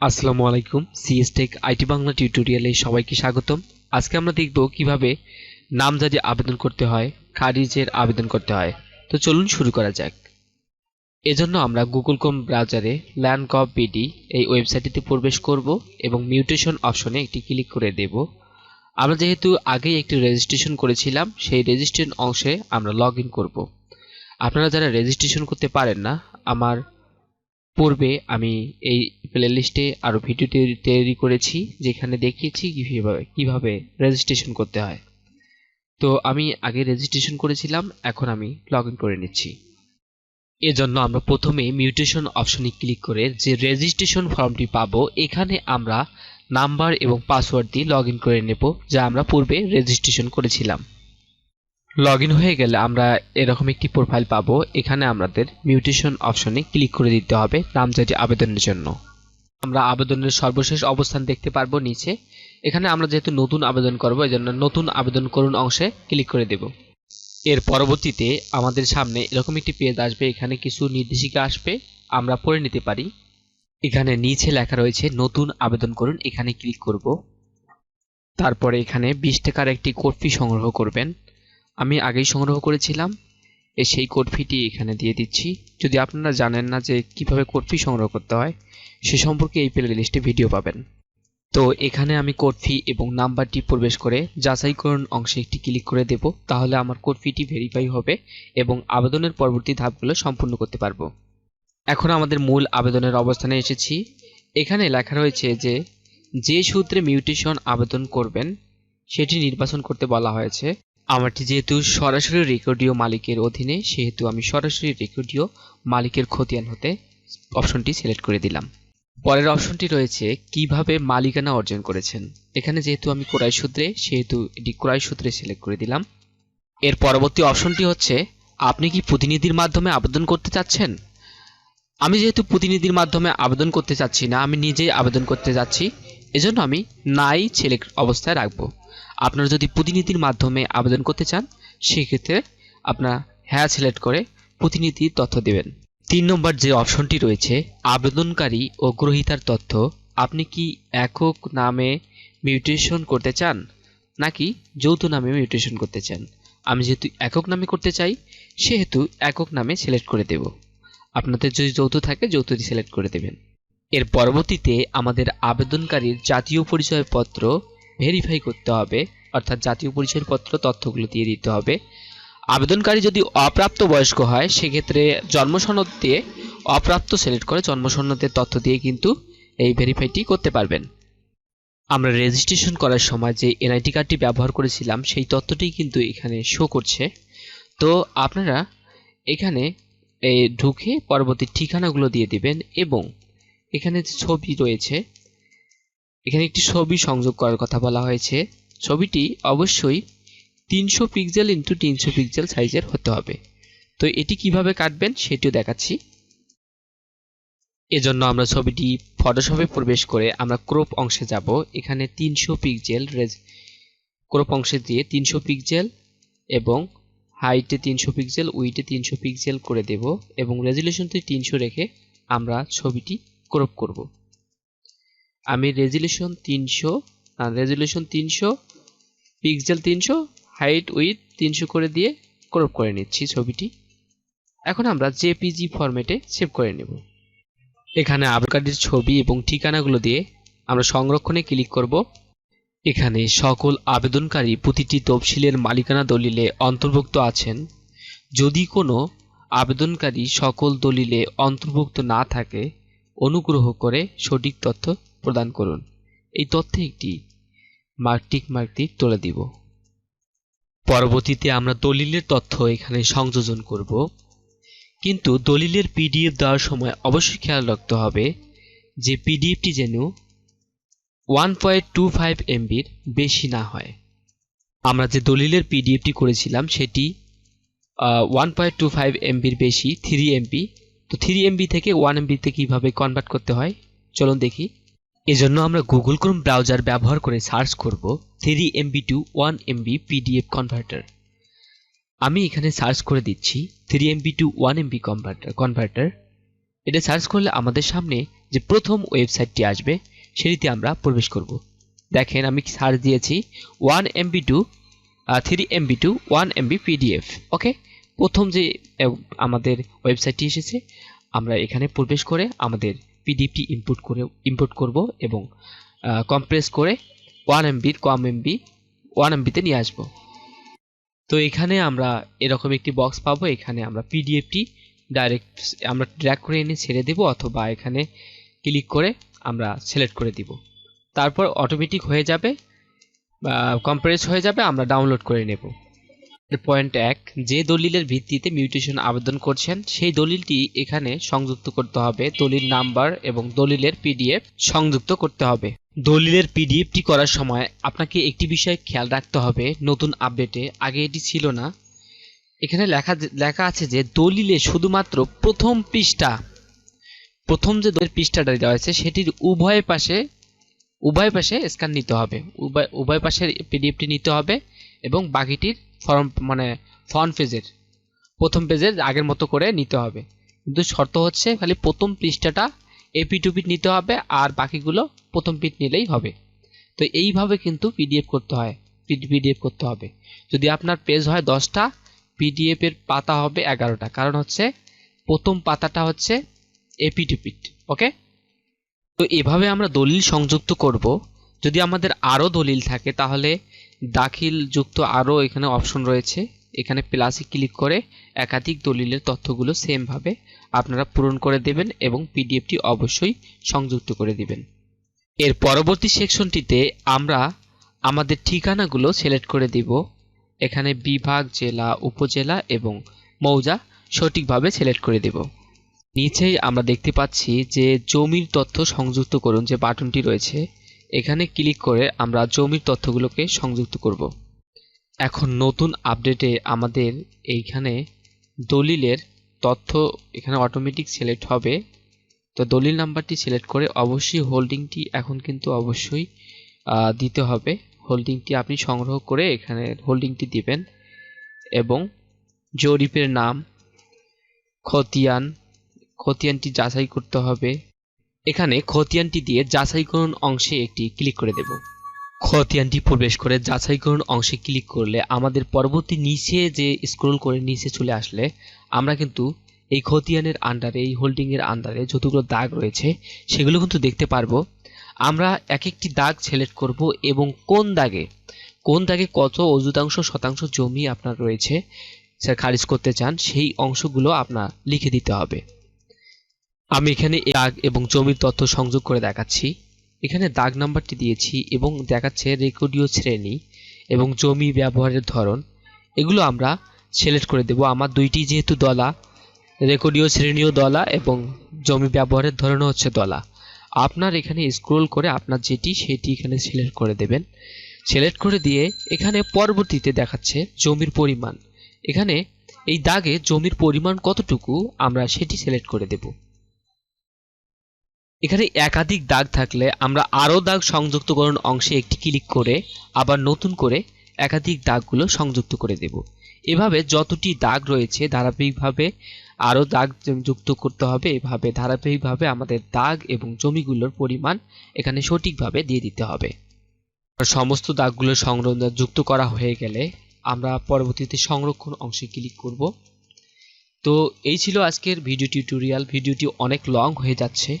আসসালামু আলাইকুম সিএসটেক আইটি বাংলা টিউটোরিয়ালে সবাইকে স্বাগতম। আজকে আমরা দেখব কীভাবে নামজারি আবেদন করতে হয়, খারিজের আবেদন করতে হয়। তো চলুন শুরু করা যাক। এজন্য আমরা গুগল ক্রোম ব্রাউজারে ল্যান্ড গভ বিডি এই ওয়েবসাইটটিতে প্রবেশ করব এবং মিউটেশন অপশনে একটি ক্লিক করে দেব। আমরা যেহেতু আগেই একটি রেজিস্ট্রেশন করেছিলাম, সেই রেজিস্ট্রেশন অংশে আমরা লগ ইন করব। আপনারা যারা রেজিস্ট্রেশন করতে পারেন না, আমার পূর্বে আমি এই প্লেলিস্টে আরও ভিডিও তৈরি- করেছি, যেখানে দেখিয়েছি কীভাবে কীভাবে রেজিস্ট্রেশন করতে হয়। তো আমি আগে রেজিস্ট্রেশন করেছিলাম, এখন আমি লগ করে নিচ্ছি। এজন্য আমরা প্রথমে মিউটেশন অপশনে ক্লিক করে যে রেজিস্ট্রেশন ফর্মটি পাবো, এখানে আমরা নাম্বার এবং পাসওয়ার্ড দিয়ে লগ করে নেব, যা আমরা পূর্বে রেজিস্ট্রেশন করেছিলাম। লগ ইন হয়ে গেলে আমরা এরকম একটি প্রোফাইল পাবো। এখানে আমাদের মিউটেশন অপশনে ক্লিক করে দিতে হবে নামজারি আবেদনের জন্য। আমরা আবেদনের সর্বশেষ অবস্থান দেখতে পারব নিচে। এখানে আমরা যেহেতু নতুন আবেদন করব, এজন্য নতুন আবেদন করুন অংশে ক্লিক করে দেব। এর পরবর্তীতে আমাদের সামনে এরকম একটি পেজ আসবে, এখানে কিছু নির্দেশিকা আসবে, আমরা পড়ে নিতে পারি। এখানে নিচে লেখা রয়েছে নতুন আবেদন করুন এখানে ক্লিক করব। তারপরে এখানে বিশ টাকার একটি কোড ফি সংগ্রহ করবেন। আমি আগেই সংগ্রহ করেছিলাম। এ সেই কোড ফিটি এখানে দিয়ে দিচ্ছি। যদি আপনারা জানেন না যে কীভাবে কোড ফি সংগ্রহ করতে হয়, সে সম্পর্কে এই প্লে লিস্টে ভিডিও পাবেন। তো এখানে আমি কোড ফি এবং নাম্বারটি প্রবেশ করে যাচাইকরণ অংশে একটি ক্লিক করে দেব। তাহলে আমার কোড ফিটি ভেরিফাই হবে এবং আবেদনের পরবর্তী ধাপগুলো সম্পূর্ণ করতে পারব। এখন আমাদের মূল আবেদনের অবস্থানে এসেছি। এখানে লেখা রয়েছে যে যে সূত্রে মিউটেশন আবেদন করবেন, সেটি নির্বাচন করতে বলা হয়েছে। আমারটি যেহেতু সরাসরি রেকর্ডিও মালিকের অধীনে, সেহেতু আমি সরাসরি রেকর্ডিও মালিকের খতিয়ান হতে অপশনটি সিলেক্ট করে দিলাম। পরের অপশনটি রয়েছে, কীভাবে মালিকানা অর্জন করেছেন। এখানে যেহেতু আমি ক্রয় সূত্রে, সেহেতু এটি ক্রয় সূত্রে সিলেক্ট করে দিলাম। এর পরবর্তী অপশনটি হচ্ছে, আপনি কি প্রতিনিধির মাধ্যমে আবেদন করতে চাচ্ছেন? আমি যেহেতু প্রতিনিধির মাধ্যমে আবেদন করতে চাচ্ছি না, আমি নিজেই আবেদন করতে যাচ্ছি। এজন্য আমি নাই সিলেক্ট অবস্থায় রাখব। আপনারা যদি প্রতিনিধির মাধ্যমে আবেদন করতে চান, সেক্ষেত্রে আপনারা হ্যাঁ সিলেক্ট করে প্রতিনিধির তথ্য দেবেন। তিন নম্বর যে অপশনটি রয়েছে, আবেদনকারী ও গ্রহীতার তথ্য, আপনি কি একক নামে মিউটেশন করতে চান, নাকি যৌথ নামে মিউটেশন করতে চান? আমি যেহেতু একক নামে করতে চাই, সেহেতু একক নামে সিলেক্ট করে দেব। আপনাদের যদি যৌথ থাকে, যৌথটি সিলেক্ট করে দেবেন। এর পরবর্তীতে আমাদের আবেদনকারীর জাতীয় পরিচয়পত্র ভেরিফাই করতে হবে, অর্থাৎ জাতীয় পরিচয়পত্র তথ্যগুলো দিয়ে দিতে হবে। আবেদনকারী যদি অপ্রাপ্ত বয়স্ক হয়, সেক্ষেত্রে জন্মসনদ দিয়ে অপ্রাপ্ত সিলেক্ট করে জন্মসনদের তথ্য দিয়ে কিন্তু এই ভেরিফাইটি করতে পারবেন। আমরা রেজিস্ট্রেশন করার সময় যে এনআইটি কার্ডটি ব্যবহার করেছিলাম, সেই তথ্যটি কিন্তু এখানে শো করছে। তো আপনারা এখানে ঢুকে পরবর্তী ঠিকানাগুলো দিয়ে দিবেন এবং এখানে যে ছবি রয়েছে, এখানে একটি ছবি সংযোগ করার কথা বলা হয়েছে। ছবিটি অবশ্যই তিনশো পিক্সেল ইন্টু তিনশো পিক্সেল সাইজের হতে হবে। তো এটি কীভাবে কাটবেন সেটিও দেখাচ্ছি। এজন্য আমরা ছবিটি ফটোশপে প্রবেশ করে আমরা ক্রোপ অংশে যাব। এখানে তিনশো পিক্সেল রেজ ক্রপ অংশে দিয়ে তিনশো পিক্সেল এবং হাইটে তিনশো পিক্সেল উইটে তিনশো পিক্সেল করে দেব এবং রেজুলেশনটি তিনশো রেখে আমরা ছবিটি ক্রপ করব। আমি রেজুলেশন তিনশো রেজুলেশন তিনশো পিক্সেল তিনশো হাইট উইথ তিনশো করে দিয়ে ক্রপ করে নিচ্ছি ছবিটি। এখন আমরা জেপিজি ফরম্যাটে সেভ করে নেব। এখানে আধার ছবি এবং ঠিকানাগুলো দিয়ে আমরা সংরক্ষণে ক্লিক করব। এখানে সকল আবেদনকারী প্রতিটি তফসিলের মালিকানা দলিলে অন্তর্ভুক্ত আছেন। যদি কোনো আবেদনকারী সকল দলিলে অন্তর্ভুক্ত না থাকে অনুগ্রহ করে সঠিক তথ্য প্রদান করুন। এই তথ্যে একটি মার্কটিক মার্কটি তুলে দিব। পরবর্তীতে আমরা দলিলের তথ্য এখানে সংযোজন করব। কিন্তু দলিলের পিডিএফ দেওয়ার সময় অবশ্যই খেয়াল রাখতে হবে যে পিডিএফটি যেন ওয়ান পয়েন্ট টু ফাইভ এমবির বেশি না হয়। আমরা যে দলিলের পিডিএফটি করেছিলাম সেটি ওয়ান পয়েন্ট টু ফাইভ এমবির বেশি থ্রি এমবি তো থ্রি এমবি থেকে ওয়ান এমবিতে কীভাবে কনভার্ট করতে হয়? চলুন দেখি। এজন্য আমরা গুগল ক্রোম ব্রাউজার ব্যবহার করে সার্চ করব three MB to one MB PDF converter আমি এখানে সার্চ করে দিচ্ছি three MB to one MB converter converter এটা সার্চ করলে আমাদের সামনে যে প্রথম ওয়েবসাইটটি আসবে, সেটিতে আমরা প্রবেশ করব। দেখেন আমি সার্চ দিয়েছি one MB to three MB to one MB PDF okay প্রথম যে আমাদের ওয়েবসাইটটি এসেছে, আমরা এখানে প্রবেশ করে আমাদের পিডিএফটি ইনপুট করে ইম্পোর্ট করব এবং কম্প্রেস করে ওয়ান এমবির কম এমবি ওয়ান এমবিতে নিয়ে আসব। তো এখানে আমরা এরকম একটি বক্স পাবো, এখানে আমরা পিডিএফটি ডাইরেক্ট আমরা ড্র্যাগ করে এনে ছেড়ে দেব অথবা এখানে ক্লিক করে আমরা সিলেক্ট করে দিব। তারপর অটোমেটিক হয়ে যাবে কম্প্রেস হয়ে যাবে, আমরা ডাউনলোড করে নেব। পয়েন্ট এক, যে দলিলের ভিত্তিতে মিউটেশন আবেদন করছেন, সেই দলিলটি এখানে সংযুক্ত করতে হবে। দলিল নাম্বার এবং দলিলের পিডিএফ সংযুক্ত করতে হবে। দলিলের পিডিএফটি করার সময় আপনাকে একটি বিষয় খেয়াল রাখতে হবে নতুন আপডেটে। আগে এটি ছিল না। এখানে লেখা লেখা আছে যে দলিলে শুধুমাত্র প্রথম পৃষ্ঠা, প্রথম যে দলিল পৃষ্ঠাটা দেওয়া আছে সেটির উভয় পাশে উভয় পাশে স্ক্যান নিতে হবে। উভয় উভয় পাশের পিডিএফটি নিতে হবে এবং বাকিটির ফর্ম মানে ফ্রন্ট পেজের, প্রথম পেজের আগের মতো করে নিতে হবে। কিন্তু শর্ত হচ্ছে খালি প্রথম পৃষ্ঠাটা এপি টু পিট নিতে হবে আর বাকিগুলো প্রথম পিট নিলেই হবে। তো এইভাবে কিন্তু পিডিএফ করতে হয় পিডিএফ করতে হবে। যদি আপনার পেজ হয় দশটা পিডিএফ এর পাতা হবে এগারোটা। কারণ হচ্ছে প্রথম পাতাটা হচ্ছে এপি টু পিট ওকে তো এভাবে আমরা দলিল সংযুক্ত করব। যদি আমাদের আরও দলিল থাকে তাহলে দাখিল যুক্ত আরও এখানে অপশন রয়েছে। এখানে প্লাসে ক্লিক করে একাধিক দলিলের তথ্যগুলো সেমভাবে আপনারা পূরণ করে দেবেন এবং পিডিএফটি অবশ্যই সংযুক্ত করে দিবেন। এর পরবর্তী সেকশনটিতে আমরা আমাদের ঠিকানাগুলো সিলেক্ট করে দিব। এখানে বিভাগ, জেলা, উপজেলা এবং মৌজা সঠিকভাবে সিলেক্ট করে দেব। নিচেই আমরা দেখতে পাচ্ছি যে জমির তথ্য সংযুক্ত করুন যে বাটনটি রয়েছে। এখানে ক্লিক করে আমরা জমির তথ্যগুলোকে সংযুক্ত করব। এখন নতুন আপডেটে আমাদের এইখানে দলিলের তথ্য এখানে অটোমেটিক সিলেক্ট হবে। তো দলিল নাম্বারটি সিলেক্ট করে অবশ্যই হোল্ডিংটি এখন কিন্তু অবশ্যই দিতে হবে। হোল্ডিংটি আপনি সংগ্রহ করে এখানে হোল্ডিংটি দিবেন এবং জরিপের নাম, খতিয়ান, খতিয়ানটি যাচাই করতে হবে। এখানে খতিয়ানটি দিয়ে যাচাইকরণ অংশে একটি ক্লিক করে দেব। খতিয়ানটি প্রবেশ করে যাচাইকরণ অংশে ক্লিক করলে আমাদের পরবর্তী নিচে যে স্ক্রোল করে নিচে চলে আসলে আমরা কিন্তু এই খতিয়ানের আন্ডারে এই হোল্ডিংয়ের আন্ডারে যতগুলো দাগ রয়েছে সেগুলো কিন্তু দেখতে পারব। আমরা এক একটি দাগ সিলেক্ট করব এবং কোন দাগে কোন দাগে কত অযুতাংশ শতাংশ জমি আপনার রয়েছে স্যার খারিজ করতে চান, সেই অংশগুলো আপনার লিখে দিতে হবে। আমি এখানে দাগ এবং জমির তথ্য সংযোগ করে দেখাচ্ছি। এখানে দাগ নাম্বারটি দিয়েছি এবং দেখাচ্ছে রেকর্ডীয় শ্রেণি এবং জমি ব্যবহারের ধরন। এগুলো আমরা সিলেক্ট করে দেব। আমার দুইটি যেহেতু দলা, রেকর্ডীয় শ্রেণীও দলা এবং জমি ব্যবহারের ধরনও হচ্ছে দলা। আপনার এখানে স্ক্রোল করে আপনার যেটি, সেটি এখানে সিলেক্ট করে দেবেন। সিলেক্ট করে দিয়ে এখানে পরবর্তীতে দেখাচ্ছে জমির পরিমাণ। এখানে এই দাগে জমির পরিমাণ কতটুকু আমরা সেটি সিলেক্ট করে দেব। এখানে একাধিক দাগ থাকলে আমরা আরও দাগ সংযুক্তকরণ অংশে একটি ক্লিক করে, আবার নতুন করে একাধিক দাগগুলো সংযুক্ত করে দেব। এভাবে যতটি দাগ রয়েছে ধারাবাহিকভাবে আরও দাগ যুক্ত করতে হবে, এভাবে ধারাবাহিকভাবে আমাদের দাগ এবং জমিগুলোর পরিমাণ এখানে সঠিকভাবে দিয়ে দিতে হবে। সমস্ত দাগগুলো সংগ্রহ যুক্ত করা হয়ে গেলে আমরা পরবর্তীতে সংরক্ষণ অংশে ক্লিক করব। তো এই ছিল আজকের ভিডিও টিউটোরিয়াল ভিডিওটি অনেক লং হয়ে যাচ্ছে।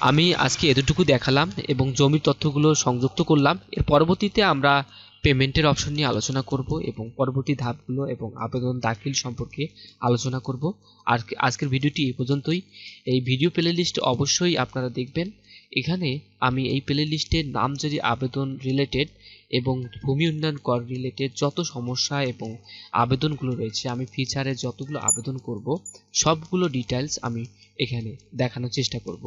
আমি আজকে এতটুকু দেখালাম এবং জমির তথ্যগুলো সংযুক্ত করলাম। এর পরবর্তীতে আমরা পেমেন্টের অপশন নিয়ে আলোচনা করব এবং পরবর্তী ধাপগুলো এবং আবেদন দাখিল সম্পর্কে আলোচনা করব। আর আজকের ভিডিওটি এই পর্যন্তই। এই ভিডিও প্লে লিস্ট অবশ্যই আপনারা দেখবেন। এখানে আমি এই প্লে লিস্টের নাম যদি আবেদন রিলেটেড এবং ভূমি উন্নয়ন কর রিলেটেড যত সমস্যা এবং আবেদনগুলো রয়েছে, আমি ফিচারে যতগুলো আবেদন করব, সবগুলো ডিটেলস আমি এখানে দেখানোর চেষ্টা করব।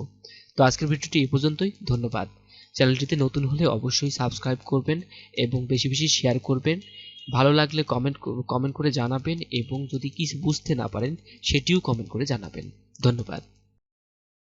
তো আজকের ভিডিওটি এই পর্যন্তই, ধন্যবাদ। চ্যানেলটিতে নতুন হলে অবশ্যই সাবস্ক্রাইব করবেন এবং বেশি বেশি শেয়ার করবেন। ভালো লাগলে কমেন্ট কমেন্ট করে জানাবেন এবং যদি কিছু বুঝতে না পারেন, সেটিও কমেন্ট করে জানাবেন। ধন্যবাদ।